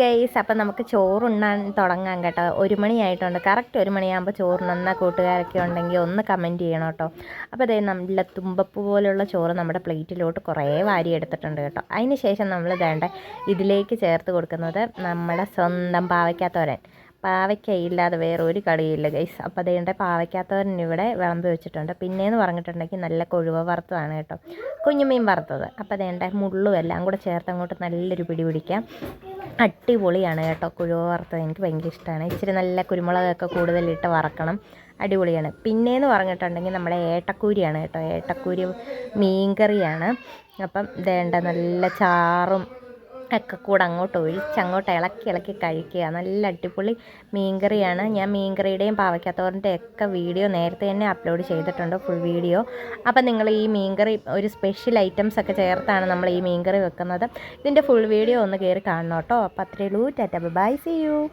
Guys അപ്പം നമുക്ക് ചോറുണ്ണാൻ തുടങ്ങാം കേട്ടോ. ഒരു മണിയായിട്ടുണ്ട്. കറക്റ്റ് ഒരു മണിയാകുമ്പോൾ ചോറുണ്ണുന്ന കൂട്ടുകാരൊക്കെ ഉണ്ടെങ്കിൽ ഒന്ന് കമന്റ് ചെയ്യണം കേട്ടോ. അപ്പോൾ അതേ നല്ല തുമ്പപ്പ് പോലുള്ള ചോറ് നമ്മുടെ പ്ലേറ്റിലോട്ട് കുറേ വാരി എടുത്തിട്ടുണ്ട് കേട്ടോ. അതിന് ശേഷം നമ്മൾ വേണ്ട ഇതിലേക്ക് ചേർത്ത് കൊടുക്കുന്നത് നമ്മുടെ സ്വന്തം പാവയ്ക്കാത്തോരൻ പാവയ്ക്കയില്ലാതെ വേറെ ഒരു കളിയില്ല ഗൈസ് അപ്പോൾ അതുകൊണ്ട് പാവയ്ക്കാത്തോരൻ ഇവിടെ വിളമ്പി വെച്ചിട്ടുണ്ട്. പിന്നെയെന്ന് പറഞ്ഞിട്ടുണ്ടെങ്കിൽ നല്ല കൊഴുവ വറുത്തതാണ് കേട്ടോ. കുഞ്ഞുമീൻ വറുത്തത്. അപ്പോൾ അതേണ്ട മുള്ളും എല്ലാം കൂടെ ചേർത്ത് അങ്ങോട്ട് നല്ലൊരു പിടി പിടിക്കാം. അടിപൊളിയാണ് കേട്ടോ കുഴുവ വറുത്തത്. എനിക്ക് ഭയങ്കര ഇഷ്ടമാണ്. ഇച്ചിരി നല്ല കുരുമുളകൊക്കെ കൂടുതലിട്ട് വറക്കണം. അടിപൊളിയാണ്. പിന്നെയെന്ന് പറഞ്ഞിട്ടുണ്ടെങ്കിൽ നമ്മുടെ ഏട്ടക്കൂരിയാണ് കേട്ടോ. ഏട്ടക്കൂരി മീൻകറിയാണ്. അപ്പം വേണ്ട നല്ല ചാറും ഒക്കെ കൂടെ അങ്ങോട്ട് ഒഴിച്ച് അങ്ങോട്ട് ഇളക്കി ഇളക്കി കഴിക്കുക. നല്ല അടിപൊളി മീൻകറിയാണ്. ഞാൻ മീൻകറിയുടെയും പാവയ്ക്കാത്തോറിന്റെ ഒക്കെ വീഡിയോ നേരത്തെ തന്നെ അപ്ലോഡ് ചെയ്തിട്ടുണ്ട് ഫുൾ വീഡിയോ. അപ്പം നിങ്ങൾ ഈ മീൻകറി ഒരു സ്പെഷ്യൽ ഐറ്റംസ് ഒക്കെ ചേർത്താണ് നമ്മൾ ഈ മീൻകറി വെക്കുന്നത്. ഇതിന്റെ ഫുൾ വീഡിയോ ഒന്ന് കയറി കാണണം കേട്ടോ. അപ്പം അത്രയേ ഉള്ളൂ. Tata by C U